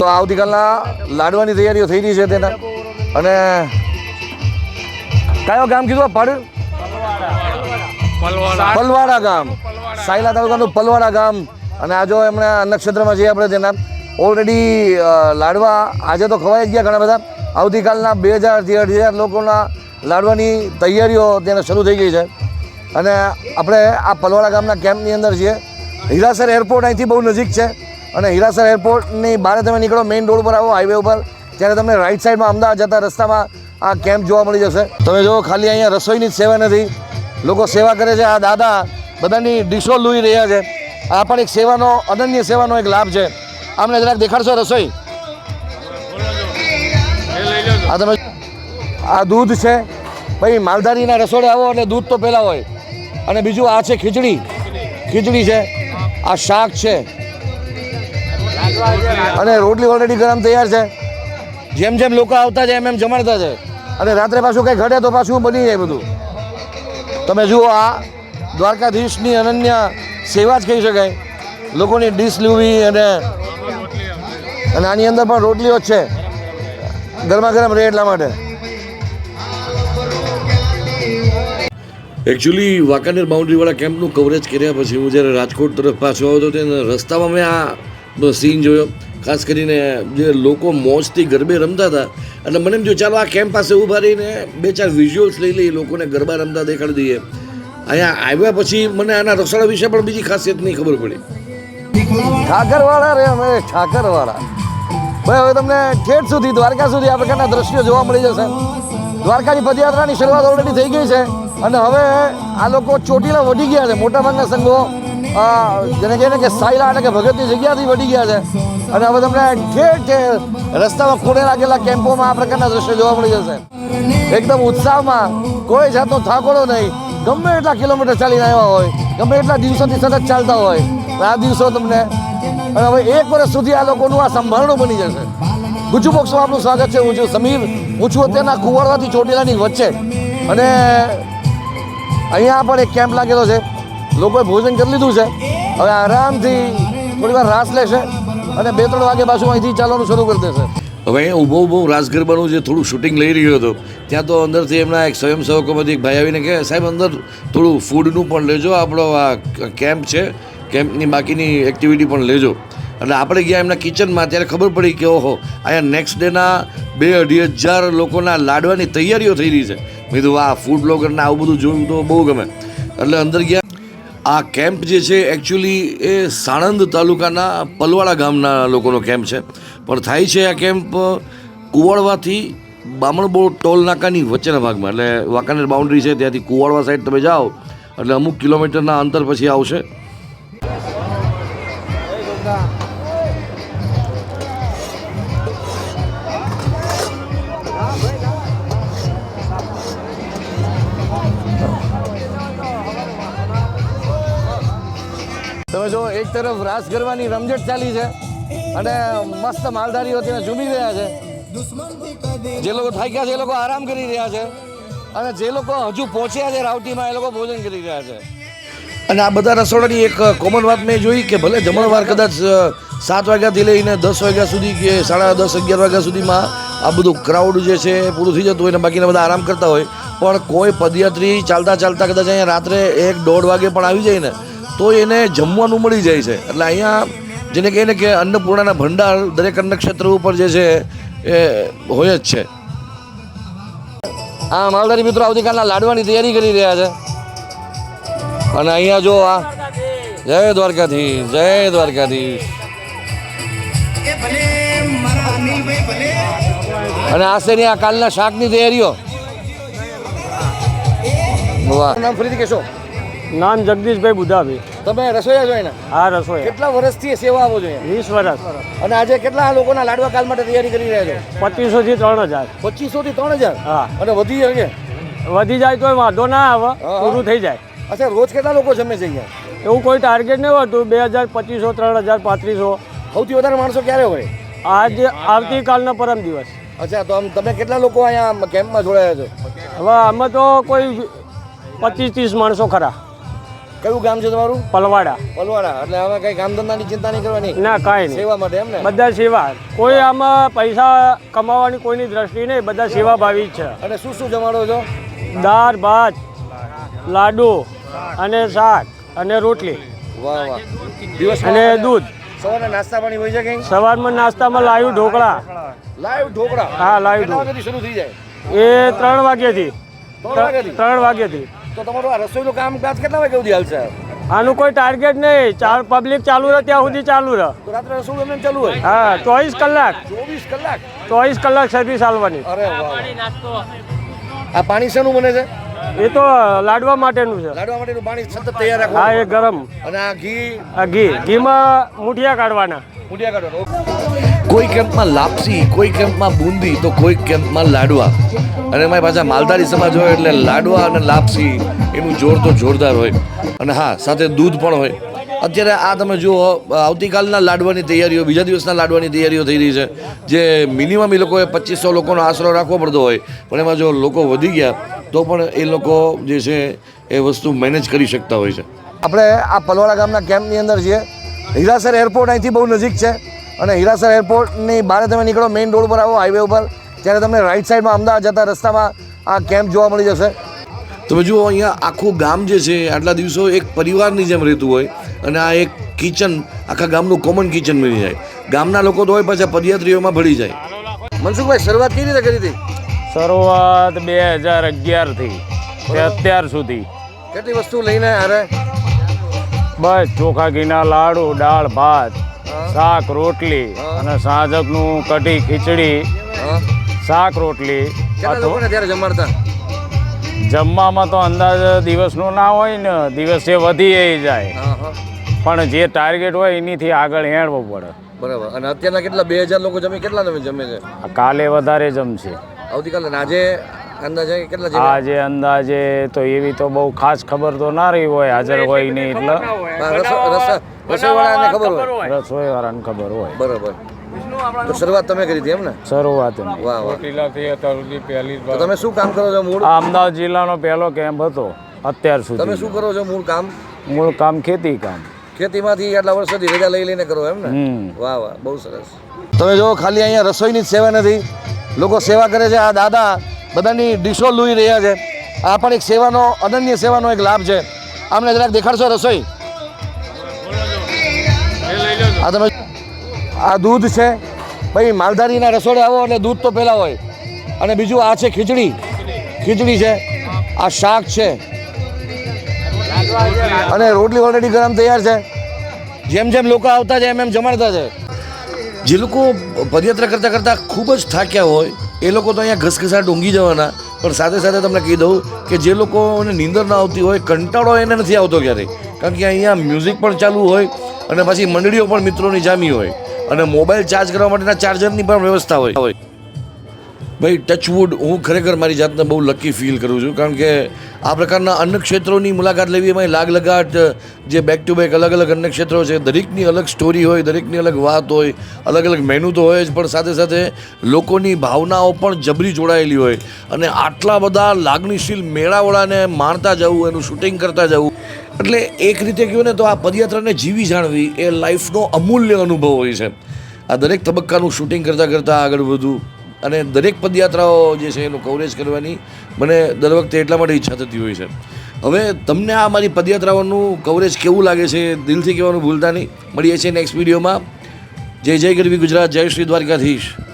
તો આવતીકાલના લાડવાની તૈયારીઓ થઈ રહી છે તેના. અને કયો ગામ કીધું પાડ પલવાડા. ગામ. સાયલા તાલુકાનું પલવાડા ગામ. અને આ જો એમણે નક્ષત્રમાં જઈએ આપણે તેના ઓલરેડી લાડવા આજે તો ખવાઈ જ ગયા ઘણા બધા. આવતીકાલના બે હજારથી અઢી હજાર લોકોના લાડવાની તૈયારીઓ તેને શરૂ થઈ ગઈ છે. અને આપણે આ પલવાડા ગામના કેમ્પની અંદર છીએ. હીરાસર એરપોર્ટ અહીંથી બહુ નજીક છે. અને હીરાસર એરપોર્ટની બહાર તમે નીકળો મેઇન રોડ પર આવો હાઈવે ઉપર. ત્યારે તમને રાઈટ સાઈડમાં અમદાવાદ જતા રસ્તામાં આ કેમ્પ જોવા મળી જશે. તમે જો ખાલી અહીંયા રસોઈની જ સેવા નથી. લોકો સેવા કરે છે. આ દાદા બધાની ડીશો લૂઈ રહ્યા છે. આ પણ એક સેવાનો, અનન્ય સેવાનો એક લાભ છે. આમને જરાક દેખાડશો રસોઈ? આ તમે આ દૂધ છે. ભાઈ, માલધારીના રસોડે આવો એટલે દૂધ તો પહેલાં હોય. અને બીજું આ છે ખીચડી. ખીચડી છે. આ શાક છે. અને રોટલી ઓલરેડી ગરમ તૈયાર છે. જેમ જેમ લોકો આવતા જાય, એમ એમ જમાડતા છે અને રાત્રે પાછું કંઈ ઘટે તો પાછું બની જાય બધું. તમે જુઓ આ દ્વારકાધીશની અનન્ય સેવા જ કહી શકાય. લોકોની ડીશ લેવી અને અને આની અંદર પણ રોટલીઓ જ છે. ગરમા ગરમ રહે એટલા માટે. એકચ્યુઅલી વાંકાનેર બાઉન્ડ્રીવાળા કેમ્પનું કવરેજ કર્યા પછી હું જ્યારે રાજકોટ તરફ પાછો આવ્યો હતો તેને રસ્તામાં મેં આ સીન જોયો. ખાસ કરીને જે લોકો મોજથી ગરબે રમતા હતા. એટલે મને એમ જો ચાલો આ કેમ્પ પાસે ઊભા રહીને બે ચાર વિઝ્યુઅલ્સ લઈ લઈએ, લોકોને ગરબા રમતા દેખાડી દઈએ. અહીંયા આવ્યા પછી મને આના રસોડા વિશે પણ બીજી ખાસિયત નહીં ખબર પડી. ઠાકરવાળા રે અમે ઠાકરવાળા. ભાઈ, હવે તમને ઠેઠ સુધી, દ્વારકા સુધી આ પ્રકારના દ્રશ્યો જોવા મળી જશે. દ્વારકાની પદયાત્રાની શરૂઆત ઓલરેડી થઈ ગઈ છે. અને હવે આ લોકો ચોટીલા વધી ગયા છે, મોટાભાગના સંઘો. જેને કહે ને કે સાયલા એટલે કે ભગતની જગ્યાથી વધી ગયા છે. અને હવે તમને ઠેર ઠેર રસ્તામાં ખૂણે લાગેલા કેમ્પોમાં આ પ્રકારના દ્રશ્યો જોવા મળી જશે. એકદમ ઉત્સાહમાં કોઈ જાતનો થાકોડો નહીં. ગમે એટલા કિલોમીટર ચાલીને આવ્યા હોય, ગમે એટલા દિવસોથી સતત ચાલતા હોય આ દિવસો તમને અને હવે એક વર્ષ સુધી આ લોકોનું આ સંભાળણું બની જશે. ગુજુ બોક્સમાં આપનું સ્વાગત છે. હું છું સમીર. હું છું અત્યારના કુવાડવાથી ચોટીલાની વચ્ચે. અને અહીંયા પણ એક કેમ્પ લાગેલો છે. લોકોએ ભોજન કરી લીધું છે. હવે આરામથી થોડી વાર રાસ લેશે અને બે, ત્રણ વાગે પાછું અહીંથી ચાલવાનું શરૂ કરી દેશે. હવે ઊભો ઊભો રાસ ગરબાનું જે થોડું શૂટિંગ લઈ રહ્યો હતો, ત્યાં તો અંદરથી એમના એક સ્વયંસેવકોમાંથી એક ભાઈ આવીને કહે, સાહેબ, અંદર થોડું ફૂડનું પણ લેજો, આપણો આ કેમ્પ છે કેમ્પની બાકીની એક્ટિવિટી પણ લેજો. એટલે આપણે ગયા એમના કિચનમાં ત્યારે ખબર પડી કે, ઓહો, અહીંયા નેક્સ્ટ ડેના બે અઢી હજાર લોકોના લાડવાની તૈયારીઓ થઈ રહી છે. મેં કીધું, વાહ ફૂડ બ્લોગરને આવું બધું જોયું તો બહુ ગમે. એટલે અંદર ગયા આ કેમ્પ જે છે એકચ્યુઅલી એ સાણંદ તાલુકાના પલવાડા ગામના લોકોનો કેમ્પ છે. પણ થાય છે આ કેમ્પ કુવાડવાથી બામણબોર ટોલ નાકાની વચ્ચેના ભાગમાં. એટલે વાંકાનેર બાઉન્ડ્રી છે, ત્યાંથી કુવાડવા સાઈડ તમે જાઓ, એટલે અમુક કિલોમીટરના અંતર પછી આવશે. એક તરફ રાસ ગરબાની રમઝટ ચાલી છે અને મસ્ત માલધારીઓ ત્યાં ઝૂમી રહ્યા છે. જે લોકો થાક્યા છે એ લોકો આરામ કરી રહ્યા છે અને જે લોકો હજુ પહોંચ્યા છે રાવટીમાં એ લોકો ભોજન કરી રહ્યા છે. અને આ બધા રસોડાની એક કોમન વાત મેં જોઈ કે ભલે જમણવાર કદાચ સાત વાગ્યાથી લઈને દસ વાગ્યા સુધી કે સાડા દસ, અગિયાર વાગ્યા સુધીમાં આ બધું ક્રાઉડ જે છે પૂરું થઈ જતું હોય ને બાકીના બધા આરામ કરતા હોય. પણ કોઈ પદયાત્રી ચાલતા ચાલતા કદાચ અહીંયા રાત્રે એક દોઢ વાગે પણ આવી જાય ને તો એને જમવાનું મળી જાય છે. એટલે અહીંયા જેને કહીએ ને કે અન્નપૂર્ણાના ભંડાર દરેક અન્ન ક્ષેત્ર ઉપર જે છે એ હોય જ છે. આ માલધારી મિત્રો આવતીકાલના લાડવાની તૈયારી કરી રહ્યા છે. અને અહીંયા જો આ જય દ્વારકાથી જય દ્વારકાથી અને આ શેની ને આ કાલના શાકની તૈયારીઓ. વાહ. નામ ફરીથી કહેશો. નામ જગદીશભાઈ બુધાભાઈ તમે રસોઈયા છો એના? આ રસોઈ કેટલા વર્ષથી સેવા આપો છો વીસ વર્ષ. અને આજે કેટલા લોકોના લાડવા કાલ માટે તૈયારી કરી રહ્યા છો? પચીસો થી ત્રણ હજાર. પચીસો થી ત્રણ હજાર? હા. અને વધી શકે વધી જાય તો વાંધો ના આવે. હા. પૂરું થઈ જાય. અચ્છા રોજ કેટલા લોકો જમે છે અહીંયા? એવું કોઈ ટાર્ગેટ નહીં હોતું. બે હજાર પચીસો ત્રણ હજાર પાંત્રીસો. સૌથી વધારે માણસો ક્યારે હોય? આજ આવતીકાલનો પરમ દિવસ. અચ્છા તો આમ તમે કેટલા લોકો અહીંયા કેમ્પમાં જોડાયા છો? હવે આમાં તો કોઈ પચીસ ત્રીસ માણસો ખરા. કયું ગામ છે તમારું? પલવાડા. પલવાડા. એટલે હવે કઈ કામ ધંધાની ચિંતા નહીં કરવાની? ના કાંઈ નહીં. સેવા માટે એમ ને બધા સેવા. કોઈ આમાં પૈસા કમાવાની કોઈની દ્રષ્ટિ નહીં બધા સેવાભાવી જ છે. અને શું શું જમાડો છો? દાળ ભાત લાડુ અને શાક અને રોટલી. વાહ વાહ. દિવસ અને દૂધ. સવારે નાસ્તા પાણી હોય છે કઈ? સવારમાં નાસ્તામાં લાઈવ ઢોકળા. લાઈવ ઢોકળા? હા લાઈવ ઢોકળા. શરૂ થઈ જાય? એ ત્રણ વાગ્યાથી? ત્રણ વાગ્યાથી. તો તમારું આ રસોઈનું કામકાજ કેટલા વાગે સુધી હાલશે? આનું કોઈ ટાર્ગેટ નહીં. ચાલ પબ્લિક ચાલુ રહે ત્યાં સુધી ચાલુ રહે. તો રાત્રે રસોઈ એમ ચાલુ હોય? હા ચોવીસ કલાક. ચોવીસ કલાક? ચોવીસ કલાક સર્વિસ હાલવાની. અરે વાહ. આ પાણી શેનું બને છે? એ તો લાડવા માટેનું છે. લાડવા માટેનું પાણી સતત તૈયાર હા એ ગરમ. અને આ ઘી? આ ઘી. ઘીમાં મુઠિયા કાઢવાના. મૂઠિયા કાઢવાના કોઈ કેમ્પમાં લાપસી કોઈ કેમ્પમાં બુંદી તો કોઈ કેમ્પમાં લાડવા. અને એમાં પાછા માલધારી સમાજ હોય એટલે લાડવા અને લાપસી એનું જોર તો જોરદાર હોય. અને હા સાથે દૂધ પણ હોય. અત્યારે આ તમે જુઓ આવતીકાલના લાડવાની તૈયારીઓ, બીજા દિવસના લાડવાની તૈયારીઓ થઈ રહી છે, જે મિનિમમ એ લોકોએ પચીસો લોકોનો આશરો રાખવો પડતો હોય, પણ એમાં જો લોકો વધી ગયા, તો પણ એ લોકો જે છે એ વસ્તુ મેનેજ કરી શકતા હોય છે. આપણે આ પલવાડા ગામના કેમ્પની અંદર છીએ, હીરાસર એરપોર્ટ અહીંથી બહુ નજીક છે, અને હીરાસર એરપોર્ટની બહાર તમે નીકળો મેઇન રોડ પર આવો હાઈવે ઉપર, ત્યારે તમને રાઈટ સાઈડમાં અમદાવાદ જતા રસ્તામાં આ કેમ્પ જોવા મળી જશે. તમે જુઓ અહીંયા આખું ગામ જે છે આટલા દિવસો એક પરિવારની જેમ રહેતું હોય અને આ એક કિચન આખા ગામનું કોમન કિચન બની જાય. ગામના લોકો તો હોય પાછા પદયાત્રીઓમાં ભળી જાય. મનસુખભાઈ શરૂઆત કેવી રીતે કરી હતી? શરૂઆત બે હજાર અગિયારથી અત્યાર સુધી. કેટલી વસ્તુ લઈને અરે બસ ચોખા ઘીના લાડુ દાળ ભાત શાક રોટલી. અને સાંજકનું કઢી ખીચડી શાક રોટલી. જમાડતા? જમવામાં તો અંદાજ દિવસનું ના હોય ને દિવસે વધી જાય. પણ જે ટાર્ગેટ હોય એનીથી આગળ હેણવું પડે. બરાબર. અને અત્યારના કેટલા બે હજાર લોકો જમે કેટલા તમે જમે છે? કાલે વધારે જમશે. આવતીકાલે આજે અંદાજે કેટલા આજે અંદાજે તો એવી તો બહુ ખાસ ખબર તો ના રહી હોય હાજર હોય નહીં એટલે. રસોઈવાળાને ખબર હોય? રસોઈ વાળાને ખબર હોય. બરાબર. તો શરૂઆત તમે કરી હતી એમ ને? શરૂઆત. વાહ વાહ. ચોટીલાથી અત્યાર સુધી પહેલી તો તમે શું કામ કરો છો મૂળ? આ અમદાવાદ જિલ્લાનો પહેલો કેમ્પ હતો અત્યાર તમે શું કરો છો મૂળ કામ? મૂળ કામ ખેતી કામ. ખેતીમાંથી આટલા વર્ષોથી રજા લઈ લઈને કરો એમ ને? વાહ વાહ બહુ સરસ. તમે જો ખાલી અહીંયા રસોઈની જ સેવા નથી. લોકો સેવા કરે છે આ દાદા બધાની ડીશો લૂઈ રહ્યા છે. આ પણ એક સેવાનો અનન્ય સેવાનો એક લાભ છે. આમને જરાક દેખાડશો રસોઈ? આ તમે આ દૂધ છે ભાઈ, માલધારીના રસોડે આવો એટલે દૂધ તો પહેલાં હોય. અને બીજું આ છે ખીચડી. ખીચડી છે. આ શાક છે. અને રોટલી ઓલરેડી ગરમ તૈયાર છે. જેમ જેમ લોકો આવતા જાય, એમ એમ જમાડતા છે જે લોકો પદયાત્રા કરતાં કરતાં ખૂબ જ થાક્યા હોય, એ લોકો તો અહીંયા ઘસઘસાટ ઊંઘી જવાના. પણ સાથે સાથે તમને કહી દઉં કે જે લોકોને નીંદર ના આવતી હોય, કંટાળો એને નથી આવતો ક્યારેય. કારણ કે અહીંયા મ્યુઝિક પણ ચાલુ હોય અને પછી મંડળીઓ પણ મિત્રોની જામી હોય. અને મોબાઈલ ચાર્જ કરવા માટેના ચાર્જરની પણ વ્યવસ્થા હોય. ભાઈ ટચવુડ હું ખરેખર મારી જાતને બહુ લકી ફીલ કરું છું. કારણ કે આ પ્રકારના અન્ય ક્ષેત્રોની મુલાકાત લેવી એમાં લાગ લગાટ, જે બેક ટુ બેક અલગ અલગ અન્ય ક્ષેત્રો છે. દરેકની અલગ સ્ટોરી હોય, દરેકની અલગ વાત હોય, અલગ અલગ મેનુ તો હોય જ, પણ સાથે સાથે લોકોની ભાવનાઓ પણ જબરી જોડાયેલી હોય. અને આટલા બધા લાગણીશીલ મેળાવડાને માણતા જવું, એનું શૂટિંગ કરતા જવું, એટલે એક રીતે કહ્યું ને તો આ પદયાત્રાને જીવી જાણવી એ લાઈફનો અમૂલ્ય અનુભવ હોય છે. આ દરેક તબક્કાનું શૂટિંગ કરતાં કરતાં આગળ વધવું અને દરેક પદયાત્રાઓ જે છે એનું કવરેજ કરવાની મને દર વખતે એટલા માટે ઈચ્છા થતી હોય છે. હવે તમને આ મારી પદયાત્રાઓનું કવરેજ કેવું લાગે છે દિલથી કહેવાનું ભૂલતા નહીં. મળીએ છીએ નેક્સ્ટ વિડીયોમાં જય જય ગરવી ગુજરાત, જય શ્રી દ્વારકાધીશ.